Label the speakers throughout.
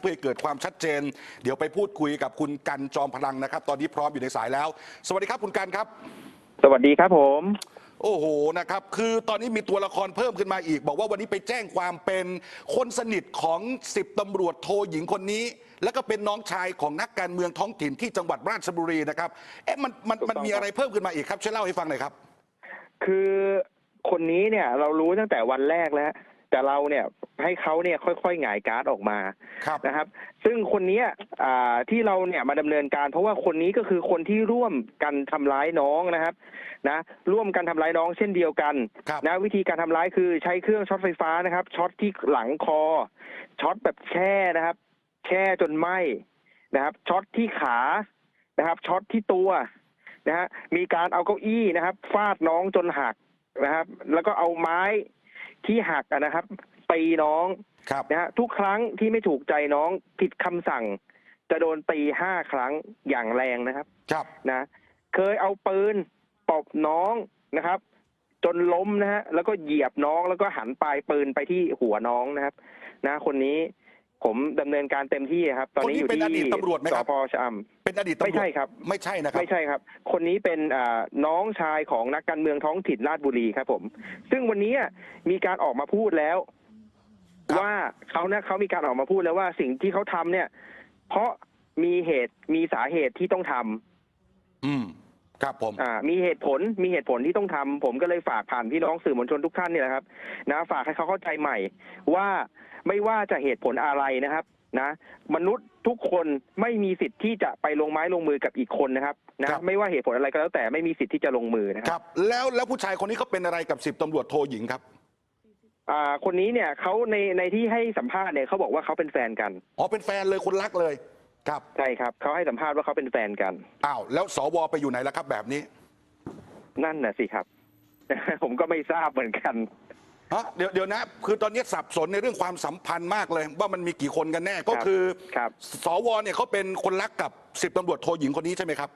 Speaker 1: เพื่อให้เกิดความชัดเจน เดี๋ยวไปพูดคุยกับคุณกันจอมพลังนะครับ ตอนนี้พร้อมอยู่ในสายแล้ว สวัสดีครับคุณกันครับ
Speaker 2: สวัสดีครับผม
Speaker 1: โอ้โหนะครับคือตอนนี้มีตัวละครเพิ่มขึ้นมาอีก บอกว่าวันนี้ไปแจ้งความเป็นคนสนิทของสิบตำรวจโทหญิงคนนี้ แล้วก็เป็นน้องชายของนักการเมืองท้องถิ่นที่จังหวัดราชบุรีนะครับเอ๊ะมันมันมันมีอะไรเพิ่มขึ้นมาอีกครับช่วยเล่าให้ฟังหน่อยครับ
Speaker 2: คือคนนี้เนี่ยเรารู้ตั้งแต่วันแรกแล้ว แต่เราเนี่ยให้เขาเนี่ยค่อยๆหงายการ์ดออกมา
Speaker 1: ครับ
Speaker 2: นะครับ ซึ่งคนเนี้ยอ่าที่เราเนี่ยมาดำเนินการ เพราะว่าคนนี้ก็คือคนที่ร่วมกันทำร้ายน้องนะครับนะร่วมกันทำร้ายน้องเช่นเดียวกัน
Speaker 1: ครับ
Speaker 2: นะวิธีการทำร้ายคือใช้เครื่องช็อตไฟฟ้านะครับช็อตที่หลังคอช็อตแบบแช่นะครับ แช่จนไหมนะครับช็อตที่ขานะครับช็อตที่ตัวนะฮะมีการเอาเก้าอี้นะครับฟาดน้องจนหักนะครับ แล้วก็เอาไม้ ที่หักอะนะครับตีน้อง
Speaker 1: ครับ
Speaker 2: นะฮะทุกครั้งที่ไม่ถูกใจน้องผิดคำสั่ง จะโดนตีห้าครั้งอย่างแรงนะครับ
Speaker 1: ครับ
Speaker 2: นะ เคยเอาปืนตบน้องนะครับ จนล้มนะฮะแล้วก็เหยียบน้องแล้วก็หันปลายปืนไปที่หัวน้องนะครับ นะ คนนี้ ผมดำเนินการเต็มที่ครับ ตอนนี้อยู่
Speaker 1: คนนี้เป็น
Speaker 2: ที่
Speaker 1: อดีตตำรวจไหมครับ
Speaker 2: สพชะอ
Speaker 1: เป็นอดีตตำรวจ
Speaker 2: ไม่ใช่ครับ
Speaker 1: ไม่ใช่นะำครับ
Speaker 2: ไม่ใช่ครับ คนนี้เป็นอ่าน้องชายของนักการเมืองท้องถิ่นราชบุรีครับผม ซึ่งวันนี้มีการออกมาพูดแล้ว
Speaker 1: ครับ
Speaker 2: ว่าเขาเนี่ยเขามีการออกมาพูดแล้วว่าสิ่งที่เขาทำเนี่ย เพราะมีเหตุมีสาเหตุที่ต้องทำ
Speaker 1: อืม ครับผม
Speaker 2: อ่ามีเหตุผลมีเหตุผลที่ต้องทำผมก็เลยฝากผ่านพี่น้องสื่อมวลชนทุกท่านเนี่ยนะครับ นะ ฝากให้เขาเข้าใจใหม่ ว่าไม่ว่าจะเหตุผลอะไรนะครับนะมนุษย์ทุกคนไม่มีสิทธิ์ที่จะไปลงไม้ลงมือกับอีกคนนะครับนะไม่ว่าเหตุผลอะไรก็แล้วแต่ไม่มีสิทธิ์ที่จะลงมือนะค
Speaker 1: ครับรับ แล้วแล้วผู้ชายคนนี้เขาเป็นอะไรกับสิบตำรวจโทหญิงครับ
Speaker 2: อ่าคนนี้เนี่ยเขาในในที่ให้สัมภาษณ์เนี่ยเขาบอกว่าเขาเป็นแฟนกัน
Speaker 1: อ๋อเป็นแฟนเลยคนรักเลย ครับ
Speaker 2: ใช่ครับเขาให้สัมภาษณ์ว่าเขาเป็นแฟนกัน
Speaker 1: อ้าวแล้วสวไปอยู่ไหนแล้วครับแบบนี้
Speaker 2: นั่นน่ะสิครับ ผมก็ไม่ทราบเหมือนกัน
Speaker 1: ฮะเดี๋ยวเดี๋ยวนะ คือตอนนี้สับสนในเรื่องความสัมพันธ์มากเลย ว่ามันมีกี่คนกันแน่ก็คือ
Speaker 2: ครับ
Speaker 1: สวเนี่ยเขาเป็นคนรักกับสิบตำรวจโทหญิงคนนี้ใช่ไหมครับ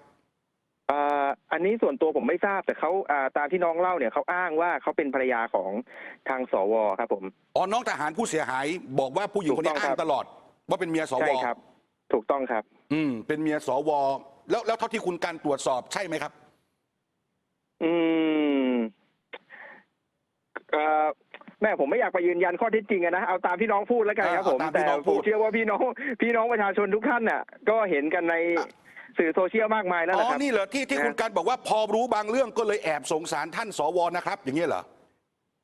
Speaker 2: อ่าอันนี้ส่วนตัวผมไม่ทราบแต่เขาอ่าตามที่น้องเล่าเนี่ยเขาอ้างว่าเขาเป็นภรรยาของทางสวครับผม
Speaker 1: อ๋อน้องทหารผู้เสียหาย บอกว่าผู้หญิงคนนี้
Speaker 2: ถูกต้อง
Speaker 1: อ้า
Speaker 2: ครั
Speaker 1: ง
Speaker 2: บ
Speaker 1: ตลอด ว่าเป็นเมียสว
Speaker 2: ใช่ครับ ถูกต้องครับ
Speaker 1: อืม เป็นเมียสวแล้วแล้วเท่าที่คุณการตรวจสอบใช่ไหมครับ
Speaker 2: อืมเอ่อแม่ผมไม่อยากไปยืนยันข้อเท็จจริงอะนะเอาตามที่น้องพูดแล้วกันครับ
Speaker 1: อ่า
Speaker 2: ผม
Speaker 1: เอาตามที่
Speaker 2: แต่
Speaker 1: น้อง
Speaker 2: ผ
Speaker 1: พู
Speaker 2: ม
Speaker 1: ด
Speaker 2: เชื่อว่าพี่น้อง พี่น้องประชาชนทุกท่านน่ะ ก็เห็นกันในสื่อโซเชียลมากมายแล้ว
Speaker 1: อ๋
Speaker 2: นะ
Speaker 1: อ
Speaker 2: ครับ
Speaker 1: นี่เหรอที่ที่
Speaker 2: นะ
Speaker 1: คุณการบอกว่าพอรู้บางเรื่องก็เลยแอบสงสารท่านสวนะครับ อย่างนี้ยเหรอ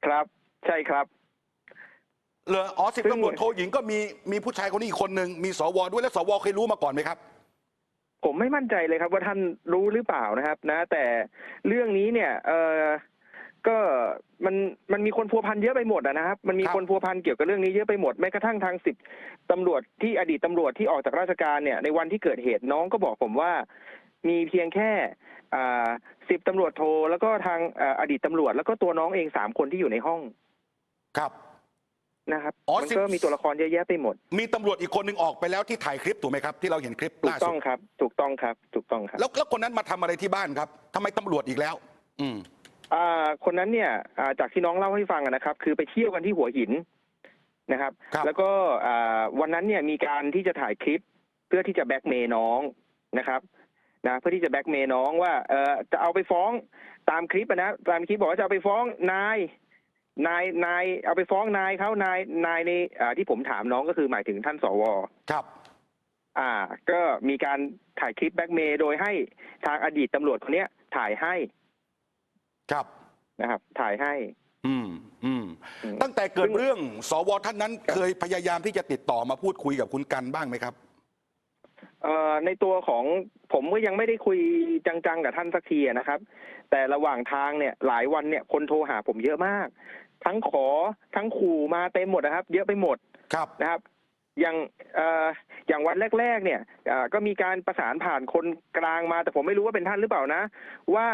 Speaker 2: ครับ ใช่ครับ
Speaker 1: เหรออ๋อสิบ
Speaker 2: ซึ่ง
Speaker 1: ตำรวจโทหญิงก็มีมีผู้ชายคนนี้อีกคนหนึ่งมีสวด้วยแล้วสวเคยรู้มาก่อนไหมครับ
Speaker 2: ผมไม่มั่นใจเลยครับ ว่าท่านรู้หรือเปล่านะครับ นะ แต่เรื่องนี้เนี่ย เออก็มันมันมีคนพัวพันเยอะไปหมดอะนะครับ มันมี
Speaker 1: ครับ
Speaker 2: คนพัวพันเกี่ยวกับเรื่องนี้เยอะไปหมดแม้กระทั่งทางสิบตำรวจที่อดีตตำรวจที่ออกจากราชการเนี่ยในวันที่เกิดเหตุน้องก็บอกผมว่า มีเพียงแค่อ่าสิบตำรวจโทแล้วก็ทางอ่าอดีตตำรวจ แล้วก็ตัวน้องเองสามคนที่อยู่ในห้อง
Speaker 1: ครับ
Speaker 2: นะครับ
Speaker 1: อ๋อ
Speaker 2: มัน
Speaker 1: 10
Speaker 2: ก็มีตัวละครเยอะแยะไปหมด
Speaker 1: มีตำรวจอีกคนหนึ่งออกไปแล้วที่ถ่ายคลิปถูกไหมครับ ที่เราเห็นคลิป
Speaker 2: ถูก
Speaker 1: ล่า
Speaker 2: ต้
Speaker 1: สุ
Speaker 2: อง
Speaker 1: ด
Speaker 2: ครับ ถูกต้องครับ ถูกต้องครับ
Speaker 1: แล้วแล้วคนนั้นมาทำอะไรที่บ้านครับทำไมตำรวจอีกแล้ว อืม
Speaker 2: อ่าคนนั้นเนี่ยอ่าจากที่น้องเล่าให้ฟังอะนะครับ คือไปเที่ยวกันที่หัวหินนะครับ
Speaker 1: ครับ
Speaker 2: แล้วก็อ่าวันนั้นเนี่ยมีการที่จะถ่ายคลิปเพื่อที่จะแบล็กเมย์น้องนะครับนะเพื่อที่จะแบล็กเมย์น้องว่าเออจะเอาไปฟ้องตามคลิปอะนะตามคลิปบอกว่าจะเอาไปฟ้องนาย นายนายเอาไปฟ้องนายเขานายนายในอ่าที่ผมถามน้องก็คือหมายถึงท่านสว
Speaker 1: ครับ
Speaker 2: อ่า ก็มีการถ่ายคลิปแบล็กเมย์โดยให้ทางอดีตตำรวจคนเนี้ยถ่ายให้
Speaker 1: ครับ
Speaker 2: นะครับ ถ่ายให้
Speaker 1: อืมอืม
Speaker 2: อืม
Speaker 1: ตั้งแต่เกิด
Speaker 2: ซึ่ง
Speaker 1: เรื่องสวท่านนั้น
Speaker 2: ครับ
Speaker 1: เคยพยายามที่จะติดต่อมาพูดคุยกับคุณกันบ้างไหมครับ
Speaker 2: เอ่อในตัวของผมก็ยังไม่ได้คุยจังๆกับท่านสักทีอะนะครับ แต่ระหว่างทางเนี่ยหลายวันเนี่ยคนโทรหาผมเยอะมาก ทั้งขอทั้งขู่มาเต็มหมดนะครับ เยอะไปหมด
Speaker 1: ครับ
Speaker 2: นะครับ อย่างเอ่ออย่างวันแรก ๆ เนี่ยอ่าก็มีการประสานผ่านคนกลางมา แต่ผมไม่รู้ว่าเป็นท่านหรือเปล่านะ ว่า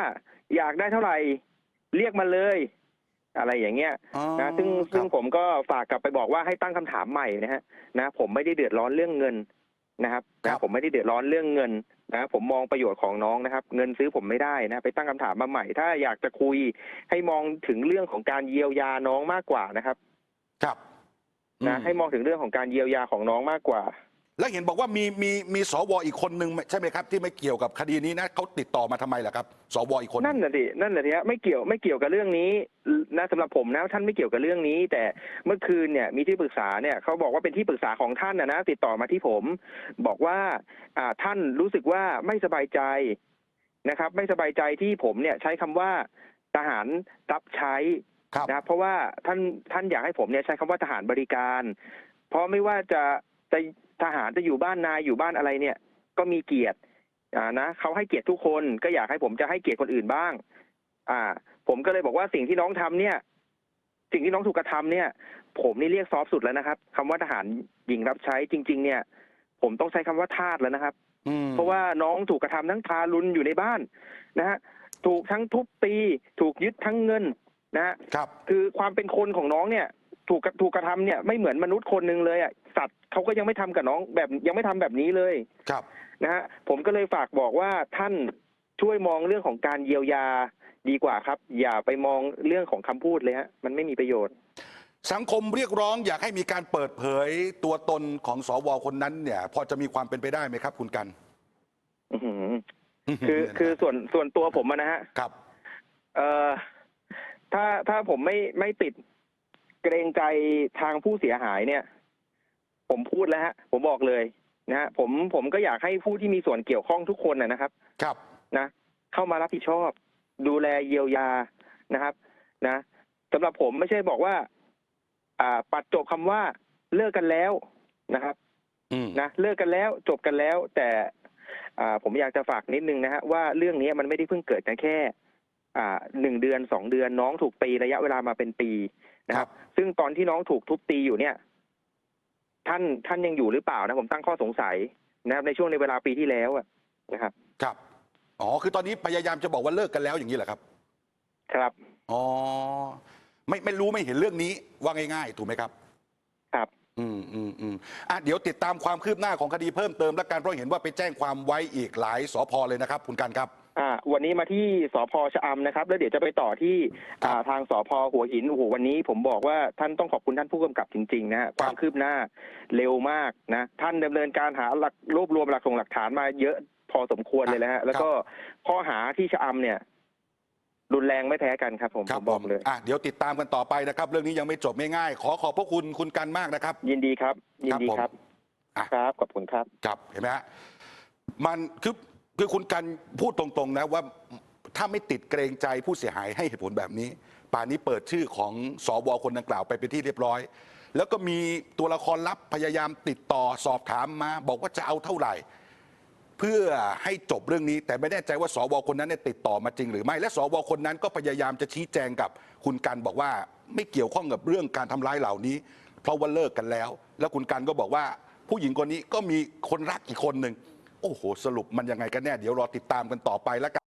Speaker 2: อยากได้เท่าไหร่เรียกมาเลย อะไรอย่างเงี้ย
Speaker 1: อ๋อ
Speaker 2: นะซึ่ง
Speaker 1: ครับ
Speaker 2: ซึ่งผมก็ฝากกลับไปบอกว่าให้ตั้งคำถามใหม่นะฮะนะผมไม่ได้เดือดร้อนเรื่องเงินนะครับ
Speaker 1: ครั
Speaker 2: นะ
Speaker 1: บ
Speaker 2: ผมไม่ได้เดือดร้อนเรื่องเงิน นะผมมองประโยชน์ของน้องนะครับ เงินซื้อผมไม่ได้นะไปตั้งคำถามมาใหม่ ถ้าอยากจะคุยให้มองถึงเรื่องของการเยียวยาน้องมากกว่านะครับ
Speaker 1: ครับ
Speaker 2: นะ
Speaker 1: อืม
Speaker 2: ให้มองถึงเรื่องของการเยียวยาของน้องมากกว่า
Speaker 1: แล้วเห็นบอกว่ามีมีมีสวอีกคนนึงใช่ไหมครับ ที่ไม่เกี่ยวกับคดีนี้นะเขาติดต่อมาทำไมล่ะครับสวอีกคน
Speaker 2: นั่นน่ะดินั่นน่ะดิฮะไม่เกี่ยวไม่เกี่ยวกับเรื่องนี้นะสำหรับผมนะท่านไม่เกี่ยวกับเรื่องนี้ แต่เมื่อคืนเนี่ยมีที่ปรึกษาเนี่ยเขาบอกว่าเป็นที่ปรึกษาของท่านนะนะติดต่อมาที่ผม บอกว่าอ่าท่านรู้สึกว่าไม่สบายใจนะครับ ไม่สบายใจที่ผมเนี่ยใช้คำว่าทหารรับใช้
Speaker 1: ครับ
Speaker 2: นะครับเพราะว่าท่านท่านอยากให้ผมเนี่ยใช้คำว่าทหารบริการ เพราะไม่ว่าจะจะ ทหารจะอยู่บ้านนายอยู่บ้านอะไรเนี่ย ก็มีเกียรติอ่านะเขาให้เกียรติทุกคนก็อยากให้ผมจะให้เกียรติคนอื่นบ้าง อ่า ผมก็เลยบอกว่าสิ่งที่น้องทำเนี่ย สิ่งที่น้องถูกกระทำเนี่ย ผมนี่เรียกซอฟต์สุดแล้วนะครับคำว่าทหารหญิงรับใช้จริง ๆ เนี่ย ผมต้องใช้คำว่าทาสแล้วนะครับ
Speaker 1: อืม
Speaker 2: เพราะว่าน้องถูกกระทำทั้งทารุณอยู่ในบ้านนะฮะถูกทั้งทุบตี ถูกยึดทั้งเงินนะฮะ
Speaker 1: ครับ
Speaker 2: คือความเป็นคนของน้องเนี่ย ถูกกระถูกกระทำเนี่ยไม่เหมือนมนุษย์คนหนึ่งเลยอะสัตว์เขาก็ยังไม่ทำกับน้องแบบยังไม่ทำแบบนี้เลย
Speaker 1: ครับ
Speaker 2: นะฮะผมก็เลยฝากบอกว่าท่านช่วยมองเรื่องของการเยียวยาดีกว่าครับ อย่าไปมองเรื่องของคำพูดเลยฮะมันไม่มีประโยชน์
Speaker 1: สังคมเรียกร้องอยากให้มีการเปิดเผยตัวตนของสวคนนั้นเนี่ย พอจะมีความเป็นไปได้ไหมครับ คุณกัน
Speaker 2: อื้อหือคือคือส่วนส่วนตัวผมอะนะฮะ
Speaker 1: ครับ
Speaker 2: เอ่อถ้าถ้าผมไม่ไม่ติด เกรงใจทางผู้เสียหายเนี่ย ผมพูดแล้วฮะผมบอกเลยนะฮะผมผมก็อยากให้ผู้ที่มีส่วนเกี่ยวข้องทุกคนนะนะครับ
Speaker 1: ครับ
Speaker 2: นะเข้ามารับผิดชอบ ดูแลเยียวยานะครับ นะสำหรับผมไม่ใช่บอกว่า อ่า ปัดจบคำว่า เลิกกันแล้วนะครับ
Speaker 1: อืม
Speaker 2: นะเลิกกันแล้วจบกันแล้ว แต่ อ่า ผมอยากจะฝากนิดนึงนะฮะว่าเรื่องนี้มันไม่ได้เพิ่งเกิดกันแค่อ่า หนึ่งเดือนสองเดือนน้องถูกตีระยะเวลามาเป็นปีนะครับ ซึ่งตอนที่น้องถูกทุบตีอยู่เนี่ย ท่านท่านยังอยู่หรือเปล่านะผมตั้งข้อสงสัยนะครับ ในช่วงในเวลาปีที่แล้วอะนะครับ
Speaker 1: ครับ อ๋อ คือตอนนี้พยายามจะบอกว่าเลิกกันแล้วอย่างนี้เหรอครับ
Speaker 2: ครับ
Speaker 1: อ๋อ ไม่ไม่รู้ไม่เห็นเรื่องนี้ว่าง่ายๆ ถูกไหมครับ
Speaker 2: ครับ
Speaker 1: อืมอืมอืมอะเดี๋ยวติดตามความคืบหน้าของคดีเพิ่มเติมและการเพราะเห็นว่าไปแจ้งความไว้อีกหลายสพเลยนะครับ คุณกันครับ
Speaker 2: อ่าวันนี้มาที่สพชะอำนะครับ แล้วเดี๋ยวจะไปต่อที่
Speaker 1: ครับ
Speaker 2: อ่าทางสพหัวหินโอ้โหวันนี้ผมบอกว่าท่านต้องขอบคุณท่านผู้กำกับจริงๆนะฮะความคืบหน้าเร็วมากนะ ท่านดำเนินการหาหลักรวบรวมหลักส่งหลักฐานมาเยอะพอสมควรเลยนะฮะแล้วก็ข้อหาที่ชะอำเนี่ย รุนแรงไม่แพ้กันครับผม
Speaker 1: ครั
Speaker 2: ผ
Speaker 1: บ
Speaker 2: ม
Speaker 1: ผ
Speaker 2: บอก
Speaker 1: ม
Speaker 2: เลย
Speaker 1: อะเดี๋ยวติดตามกันต่อไปนะครับ เรื่องนี้ยังไม่จบไม่ง่าย ขอขอบพระคุณคุณกันมากนะครับ
Speaker 2: ยินดีครับ ยินดี
Speaker 1: ครับผม
Speaker 2: ครับ
Speaker 1: อะ
Speaker 2: ครับ ขอบคุณครับ
Speaker 1: ครับเห็นไหมฮะมันคือ คือคุณกันพูดตรงๆนะว่าถ้าไม่ติดเกรงใจผู้เสียหายให้เหตุผลแบบนี้ ป่านนี้เปิดชื่อของสวคนดังกล่าวไปเป็นที่เรียบร้อย แล้วก็มีตัวละครลับพยายามติดต่อสอบถามมา บอกว่าจะเอาเท่าไหร่ เพื่อให้จบเรื่องนี้ แต่ไม่แน่ใจว่าสวคนนั้นเนี่ยติดต่อมาจริงหรือไม่ และสวคนนั้นก็พยายามจะชี้แจงกับคุณกันบอกว่าไม่เกี่ยวข้องกับเรื่องการทำร้ายเหล่านี้ เพราะว่าเลิกกันแล้ว แล้วคุณกันก็บอกว่าผู้หญิงคนนี้ก็มีคนรักอีกคนหนึ่ง โอ้โห สรุปมันยังไงกันแน่ เดี๋ยวรอติดตามกันต่อไปแล้วกัน